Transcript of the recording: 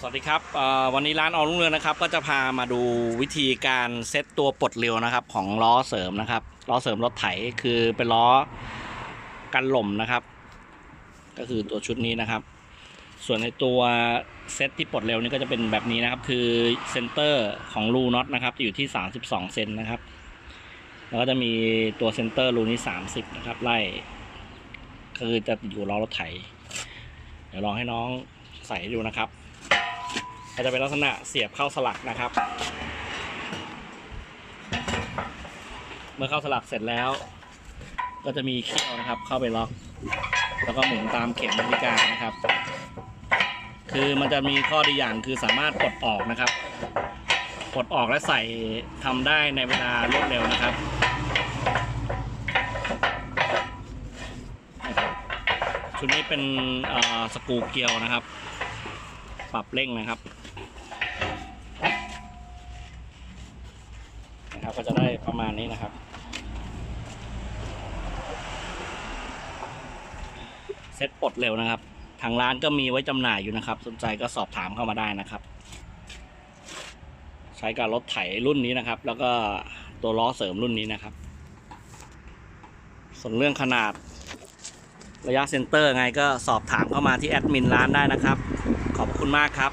สวัสดีครับวันนี้ร้านออรุ่งเรืองนะครับ ก็จะพามาดูวิธีการเซตตัวปลดเร็วนะครับ ของล้อเสริมนะครับล้อเสริมรถไถคือเป็นล้อกันหล่มนะครับ ก็คือตัวชุดนี้นะครับ ส่วนในตัวเซตที่ปลดเร็วนี่ก็จะเป็นแบบนี้นะครับ คือเซนเตอร์ของรูน็อตนะครับจะอยู่ที่ 32เซนนะครับ แล้วก็จะมีตัวเซนเตอร์รูนี้ 30 นะครับ ไล่คือจะอยู่ล้อรถไถ เดี๋ยวลองให้น้องใส่ดูนะครับ ก็จะเป็นลักษณะเสียบเข้าสลักนะครับ เมื่อเข้าสลักเสร็จแล้ว ก็จะมีเขี้ยวนะครับ เข้าไปล็อก แล้วก็หมุนตามเข็มนาฬิกานะครับ คือมันจะมีข้อดีอย่างคือสามารถปลดออกนะครับปลดออกและใส่ทำได้ในเวลารวดเร็วนะครับชุดนี้เป็นสกูเกียวนะครับ ปรับเร่งนะครับ นะครับ ก็จะได้ประมาณนี้นะครับ เซ็ตปลดเร็วนะครับ ทางร้านก็มีไว้จำหน่ายอยู่นะครับ สนใจก็สอบถามเข้ามาได้นะครับ ใช้กับรถไถรุ่นนี้นะครับ แล้วก็ตัวล้อเสริมรุ่นนี้นะครับ ส่วนเรื่องขนาดระยะเซนเตอร์ไงก็สอบถามเข้ามาที่แอดมินร้านได้นะครับ ขอบคุณมากครับ